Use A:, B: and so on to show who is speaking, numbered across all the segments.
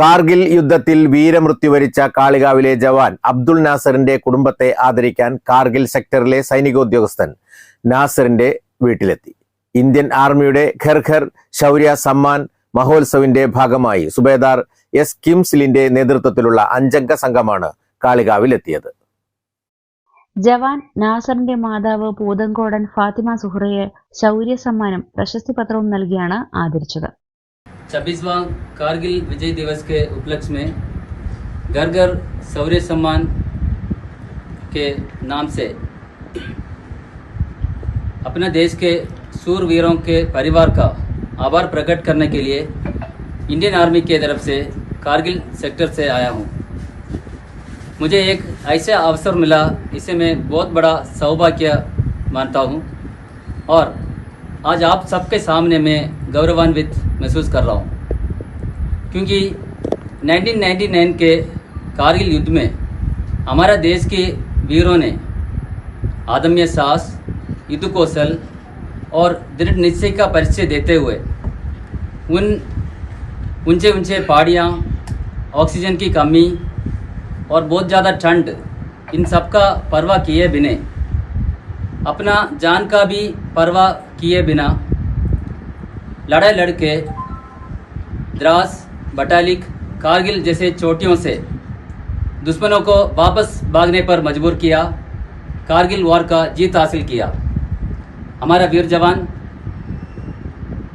A: കാർഗിൽ യുദ്ധത്തിൽ വീരമൃത്യു വരിച്ച കാളികാവിലെ ജവാൻ അബ്ദുൾ നാസറിന്റെ കുടുംബത്തെ ആദരിക്കാൻ കാർഗിൽ സെക്ടറിലെ സൈനികോദ്യോഗസ്ഥൻ നാസറിന്റെ വീട്ടിലെത്തി. ഇന്ത്യൻ ആർമിയുടെ ഘർ ശൗര്യ സമ്മാൻ മഹോത്സവിന്റെ ഭാഗമായി സുബേദാർ എസ് കിംസിലിന്റെ നേതൃത്വത്തിലുള്ള അഞ്ചംഗ സംഘമാണ് കാളികാവിലെത്തിയത്.
B: ജവാൻ നാസറിന്റെ മാതാവ് പൂതങ്കോടൻ ഫാത്തിമ സുഹ്റയെ ശൗര്യ സമ്മാനം പ്രശസ്തി പത്രവും നൽകിയാണ് ആദരിച്ചത്.
C: छब्बीसवां कारगिल विजय दिवस के उपलक्ष्य में घर घर शौर्य सम्मान के नाम से अपने देश के सूरवीरों के परिवार का आभार प्रकट करने के लिए इंडियन आर्मी के तरफ़ से कारगिल सेक्टर से आया हूँ। मुझे एक ऐसा अवसर मिला, इसे मैं बहुत बड़ा सौभाग्य मानता हूँ। और आज आप सबके सामने मैं गौरवान्वित महसूस कर रहा हूँ। क्योंकि 1999 के कारगिल युद्ध में हमारा देश के वीरों ने आदम्य साहस युद्ध कौशल और दृढ़ निश्चय का परिचय देते हुए उन ऊँचे ऊँचे पहाड़ियाँ, ऑक्सीजन की कमी और बहुत ज़्यादा ठंड, इन सब का परवाह किए बिना, अपना जान का भी परवाह किए बिना लड़ाई लड़के, द्रास, बटालिक, कारगिल जैसे चोटियों से दुश्मनों को वापस भागने पर मजबूर किया, कारगिल वॉर का जीत हासिल किया। हमारा वीर जवान,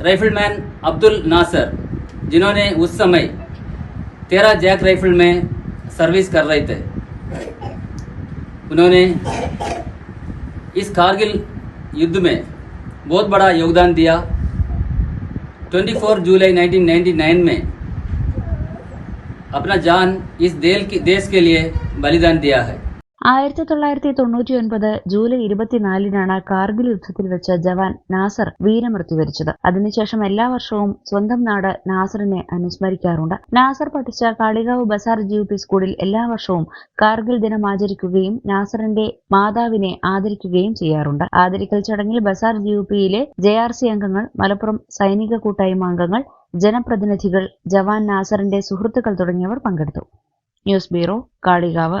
C: राइफलमैन अब्दुल नासर, जिन्होंने उस समय तेरह जैक राइफल में सर्विस कर रहे थे। उन्होंने इस कारगिल युद्ध में बहुत बड़ा योगदान दिया। 24 जुलाई 1999 में अपना जान इस देश के लिए बलिदान दिया है।
B: ആയിരത്തി തൊള്ളായിരത്തി തൊണ്ണൂറ്റി ഒൻപത് ജൂലൈ ഇരുപത്തിനാലിനാണ് കാർഗിൽ യുദ്ധത്തിൽ വെച്ച ജവാൻ നാസർ വീരമൃത്യു വരിച്ചത് അതിനുശേഷം എല്ലാ വർഷവും സ്വന്തം നാട് നാസറിനെ അനുസ്മരിക്കാറുണ്ട്. നാസർ പഠിച്ച Kalikavu Bazar G U P സ്കൂളിൽ എല്ലാ വർഷവും കാർഗിൽ ദിനം ആചരിക്കുകയും നാസറിന്റെ മാതാവിനെ ആദരിക്കുകയും ചെയ്യാറുണ്ട്. ആദരിക്കൽ ചടങ്ങിൽ ബസാർ ജി യു പിയിലെ ജെ ആർ സി അംഗങ്ങൾ മലപ്പുറം സൈനിക കൂട്ടായ്മ അംഗങ്ങൾ ജനപ്രതിനിധികൾ ജവാൻ നാസറിന്റെ സുഹൃത്തുക്കൾ തുടങ്ങിയവർ പങ്കെടുത്തു. News bureau Kalikavu.